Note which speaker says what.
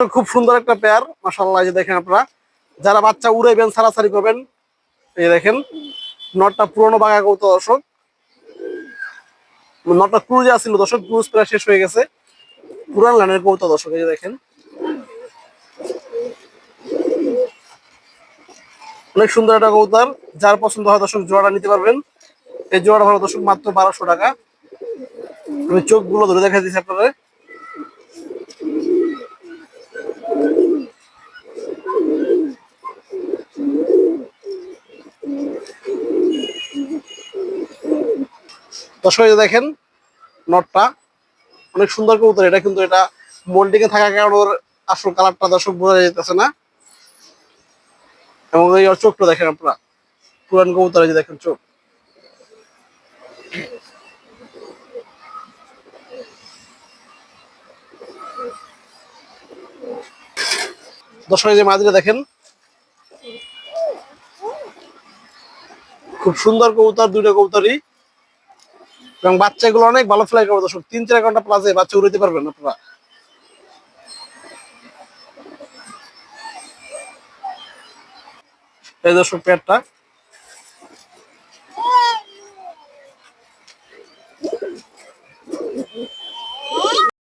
Speaker 1: খুব সুন্দর একটা পেয়ার মাসাল্লাহ যে দেখেন আপনারা। যারা বাচ্চা উড়াইবেন, সারাসারি করবেন, এই দেখেন, নটটা পুরনো বাঘা কৌত দর্শক। নটটা ক্রুজে আসছিল দর্শক, ক্রুজ প্রায় শেষ হয়ে গেছে। পুরান লাইনের কৌত দর্শক, এই দেখেন। অনেক সুন্দর একটা কৌতার যার পছন্দ হয়, দর্শক, জোড়াটা নিতে পারবেন। এই জোড়াটা ভালো, দর্শক, মাত্র বারোশো টাকা। আমি চোখগুলো ধরে দেখা দিচ্ছি আপনারা দর্শক দেখেন নটটা অনেক সুন্দর কবুতর। এটা কিন্তু এটা মোল্ডিং এ থাকার কারণে ওর আসল কালারটা দর্শক বোঝা যেতেছে না। এবং এই চোখটা দেখেন আপনারা, পুরান কবুতর যে দেখেন চোখ। দর্শক যে মাদিরা দেখেন, খুব সুন্দর কবুতর, দুইটা কবুতরই। এবং বাচ্চাগুলো অনেক ভালো ফ্লাই করবে, দর্শক। তিন, চার ঘণ্টা প্লাসে বাচ্চা উড়াইতে পারবেন আপনারা। এই দর্শক, পেটটা।